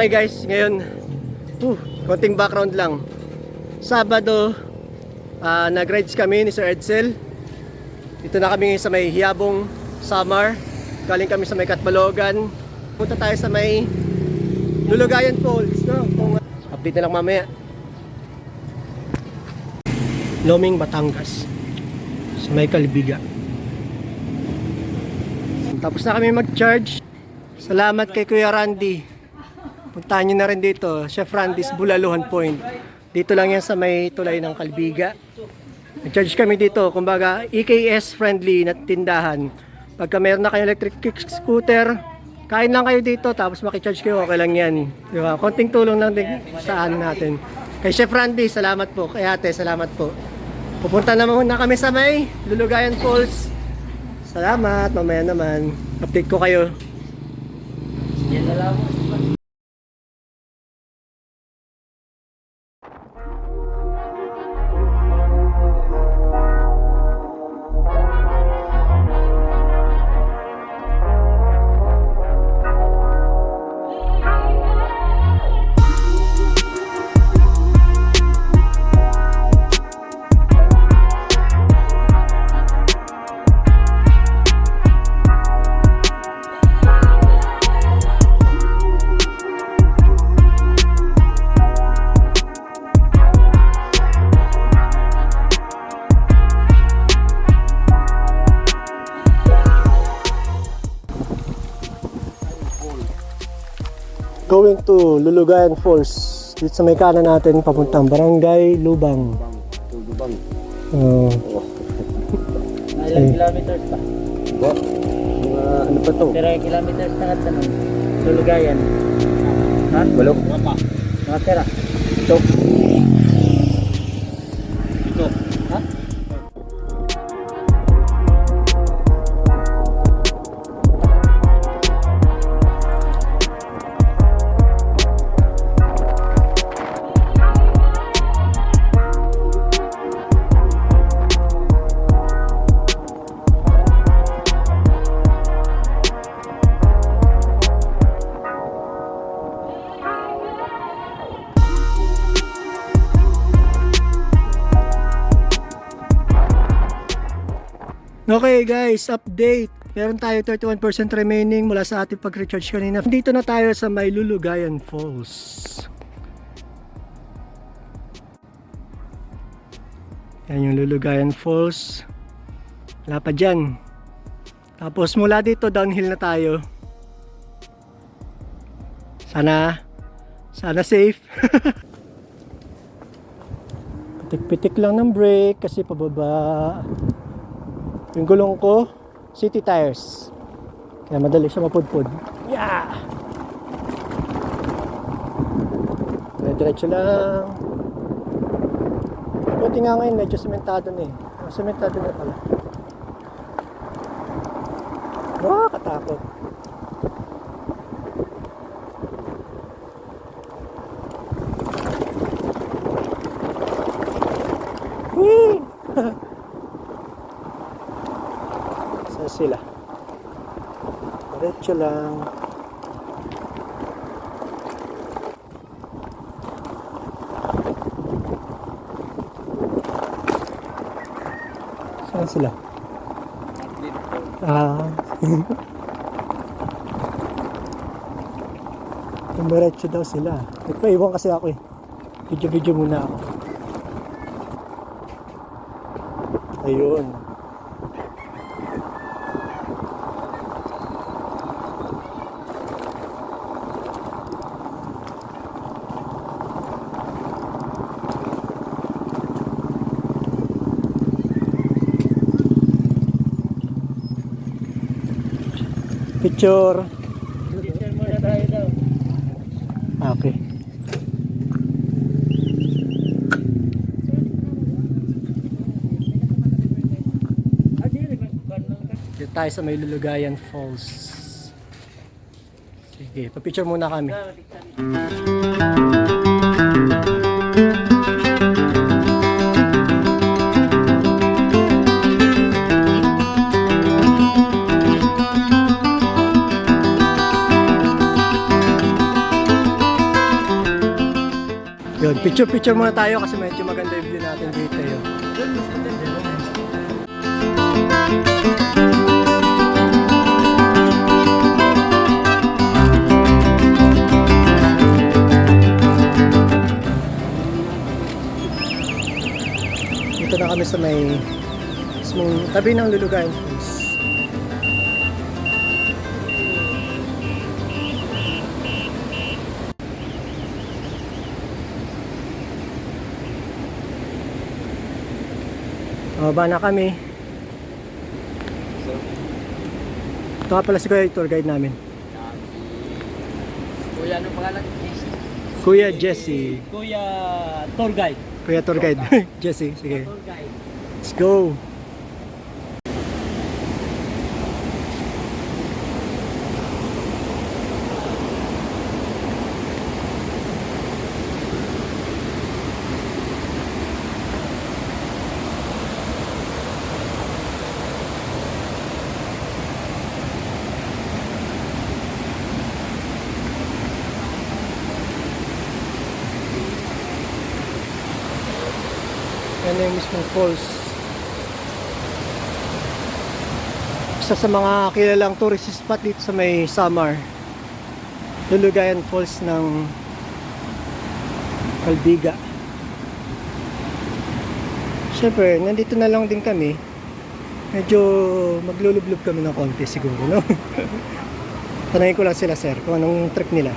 Okay guys, ngayon, uh, konting background lang. Sabado, ah, nag-rides kami ni Sir Edsel. Dito na kami sa may Hiyabong, Samar. Galing kami sa may Katbalogan. Punta tayo sa may Lulugayan Falls. No? Kung, update na lang mamaya. Loming, Batangas. Sa may Kalibiga. Tapos na kami mag-charge. Salamat kay Kuya Randy. Puntahan nyo na rin dito, Chef Randy's Bulaluhan Point. Dito lang yan sa may tulay ng Kalbiga. Nag-charge kami dito, kumbaga EKS friendly na tindahan. Pagka meron na kayo electric kick scooter, kain lang kayo dito tapos makicharge kayo, okay lang yan. Di ba? Konting tulong lang din sa ano natin. Kay Chef Randy, salamat po. Kay ate, salamat po. Pupunta na muna kami sa may Lulugayan Falls. Salamat, mamaya naman. Update ko kayo. Yan na lang. To Lulugayan Falls. Dito sa may kanan natin, papuntang Barangay Lubang. Tulubang. Uh, Ilang kilometers pa? Ba? Mga ano pa to? Pero kilometers na at ano? Tulugayan. Ha? Walo? Mga. Ito. Ito. Okay guys, update. Meron tayo 31% remaining mula sa ating pag-recharge kanina. Dito na tayo sa may Lulugayan Falls. Yan yung Lulugayan Falls. Wala pa dyan. Tapos mula dito downhill na tayo. Sana, sana safe. Pitik-pitik lang ng brake kasi pababa. Yung gulong ko, city tires. Kaya madali siya mapudpud. Yeah! Diretso lang. Buti nga ngayon, medyo sementado na eh. Ah, Sementado na pala. Wow, katakot. Whee! Saan sila? Diretso lang. Saan sila? Ah. Dumiretso daw sila. Nagpaiwan kasi ako eh. Video-video muna ako. Ayun. Picture. Picture muna tayo daw. Okay. Dito tayo sa may Lulugayan Falls. Sige, pa-picture muna kami. Ah, Picture-picture muna tayo kasi medyo maganda yung view natin dito yun. Dito na kami sa may mismong tabi ng Lulugayan Falls. Baba na kami. Ito nga pala si Kuya yung tour guide namin. Kuya, anong pangalan? Kuya Jesse. Kuya Tour Guide. Kuya tour guide. Jesse, sige. Tour Guide. Let's go. Yan na yung mismong falls. Isa sa mga kilalang tourist spot dito sa may Samar. Lulugayan Falls ng Calbiga. Siyempre, nandito na lang din kami. Medyo maglulublob kami ng konti siguro, no? Tanungin ko lang sila, sir, kung anong trip nila.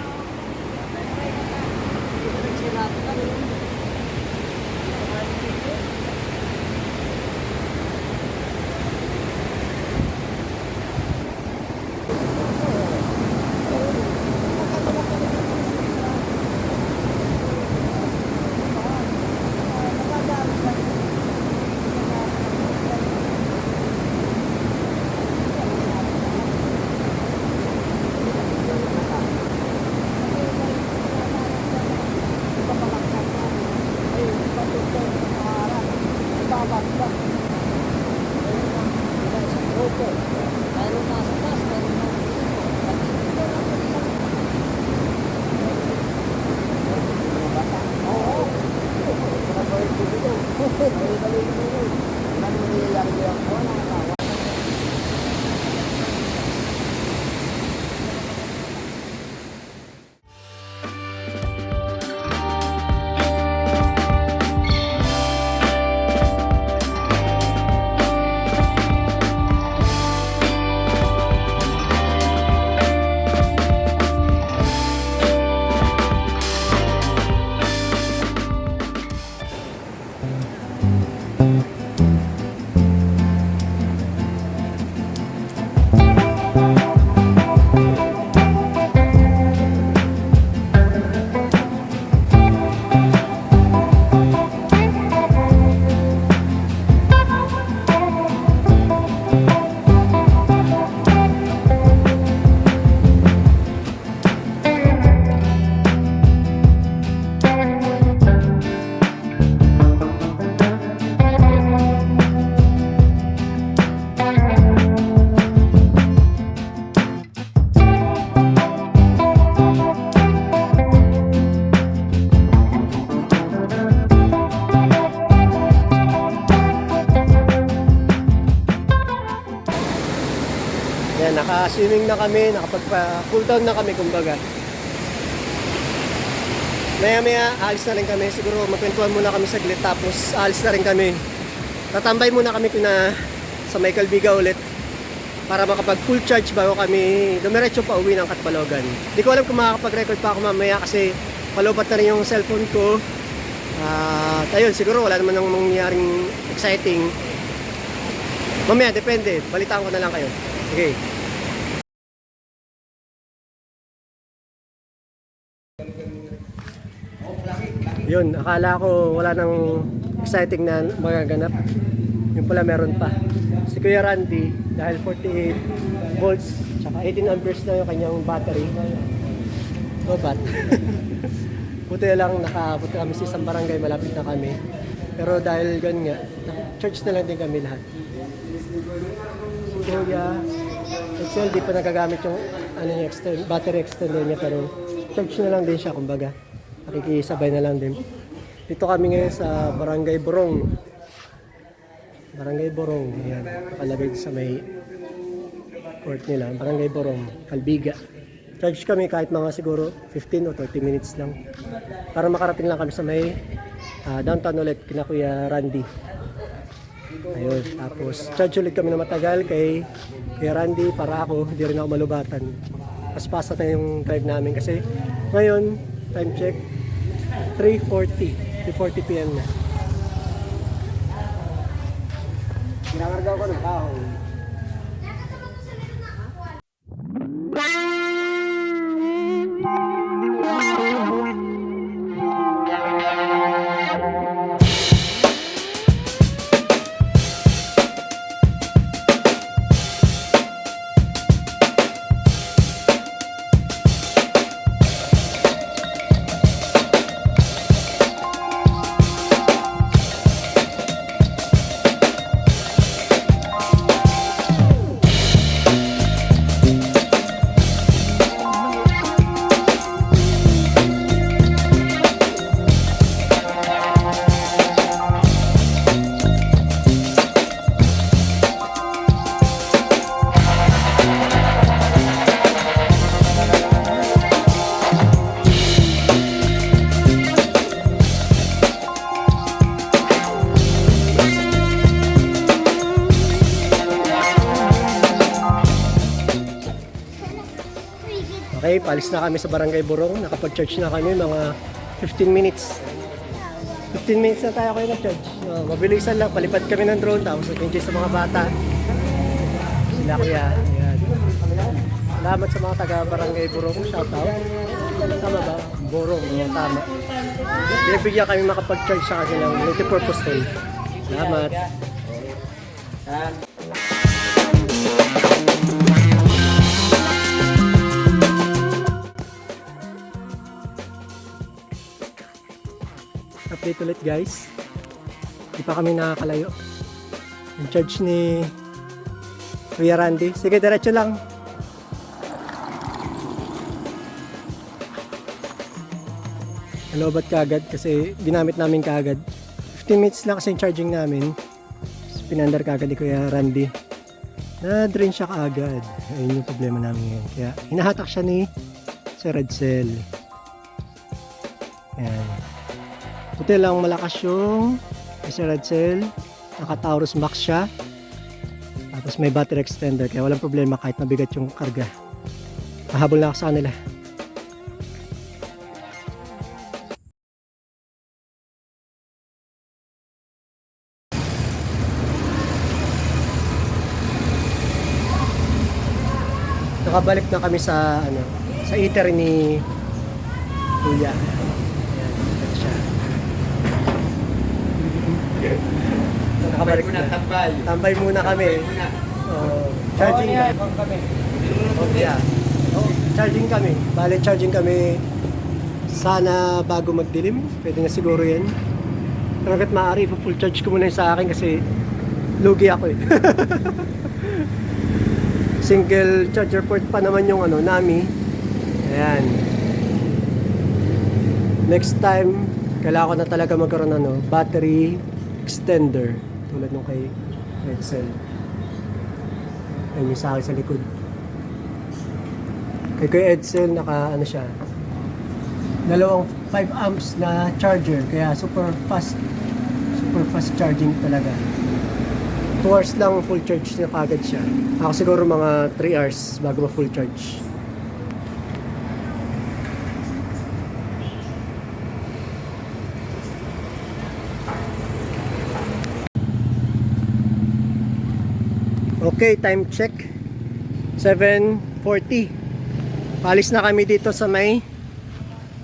Yan, naka-swimming na kami, nakapagpa-cool down na kami kumbaga. Maya maya, alis na rin kami. Siguro magkwentuhan muna kami saglit tapos alis na rin kami. Tatambay muna kami kuna sa may Calbiga ulit para makapag full charge bago kami dumiretso pa uwi ng Katbalogan. Hindi ko alam kung makakapag-record pa ako mamaya kasi palobat na rin yung cellphone ko. At ayun, siguro wala naman nang mangyaring exciting. Mamaya, depende. Balitaan ko na lang kayo. Okay. Yun, akala ko wala nang exciting na magaganap. Yung pala meron pa. Si Kuya Randy, dahil 48 volts, tsaka 18 amperes na yung kanyang battery. Lobat. Buti na lang nakapunta kami sa isang barangay, malapit na kami. Pero dahil gan nga, church na lang din kami lahat. Si Kuya, Excel, di pa nagagamit yung ano niya, extend, battery extender niya, pero church na lang din siya, kumbaga. Nakikisabay na lang din. Dito kami ngayon sa Barangay Borong. Barangay Borong. Ayan. Nakalagay sa may court nila. Barangay Borong. Kalbiga. Charge kami kahit mga siguro 15 o 30 minutes lang. Para makarating lang kami sa may ah, downtown ulit kina Kuya Randy. Ayun. Tapos charge ulit kami na matagal kay Kuya Randy para ako hindi rin ako malubatan. Mas na yung drive namin kasi ngayon time check 3.40 3.40 p.m. na. Kinakarga ko ng kahoy. Okay, palis na kami sa Barangay Burong. Nakapag-charge na kami mga 15 minutes. 15 minutes na tayo kayo nag-charge. Uh, mabilisan lang, palipad kami ng drone tapos nag-enjoy sa mga bata. Sila kuya. Ayan. Salamat sa mga taga Barangay Burong. Shout out. Tama ba? Burong. Oo, tama. Binibigyan kami makapag-charge sa kanilang multipurpose tool. Salamat. Update ulit guys. Di pa kami nakakalayo. Yung charge ni Kuya Randy. Sige, diretso lang. Nalobat kaagad kasi ginamit namin kaagad. 15 minutes na kasi charging namin. Pinandar kaagad ni Kuya Randy. Na-drain siya kaagad. Ayun yung problema namin ngayon. Kaya hinahatak siya ni Sir Edsel. Ayan. Buti lang malakas yung Sir Edsel. Naka Taurus Max siya. Tapos may battery extender kaya walang problema kahit mabigat yung karga. Mahabol na ako sa kanila. Nakabalik na kami sa ano sa eater ni Kuya. Ayan, ito siya. Nakabalik na. tambay. Tambay muna kami. Oh, charging kami. Oh, yeah. Oh, charging kami. Bale, charging kami sana bago magdilim. Pwede na siguro yan. Pero hanggat maaari, full charge ko muna sa akin kasi lugi ako eh. Single charger port pa naman yung ano, Nami. Ayan. Next time, kailangan ko na talaga magkaroon ano, battery extender. Tulad nung kay Edsel. Ayun yung sa sa likod. Kay Kuya Edsel, naka ano siya, dalawang 5 amps na charger. Kaya super fast. Super fast charging talaga. 2 hours lang full charge na kagad siya. Ako siguro mga 3 hours bago ma full charge. Okay, time check. 7.40. Palis na kami dito sa may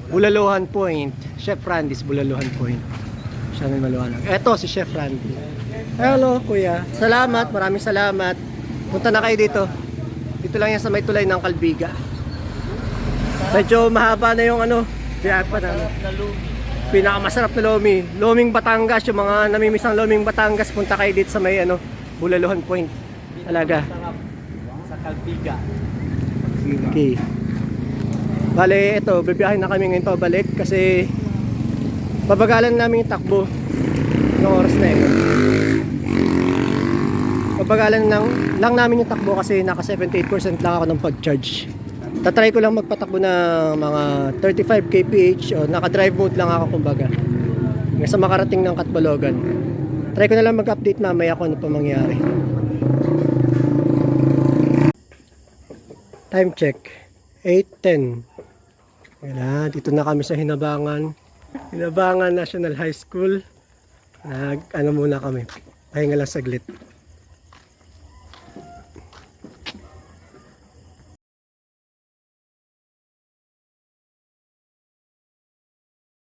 Bulaluhan Point. Chef Randy's Bulaluhan Point. Siya may maluwanag. Eto si Chef Randy. Hello, kuya. Salamat, maraming salamat. Punta na kayo dito. Dito lang yan sa may tulay ng Kalbiga. Medyo mahaba na yung ano, biyak pa na. Pinakamasarap na lomi. Loming Batangas, yung mga namimisang loming Batangas, punta kayo dito sa may ano, Bulaluhan Point. Talaga. Sa Kalpiga. Okay. Bale, ito, bibiyahin na kami ngayon pabalik kasi Babagalan namin yung takbo ng oras na yun. Babagalan lang, lang namin yung takbo kasi naka 78% lang ako ng pag-charge. Tatry ko lang magpatakbo ng mga 35 kph o naka-drive mode lang ako kumbaga. Hanggang sa makarating ng Katbalogan. Try ko na lang mag-update mamaya kung ano pa mangyari. Time check. 8.10. Wala, dito na kami sa Hinabangan. Hinabangan National High School. Nag, ano muna kami. Pahinga lang saglit.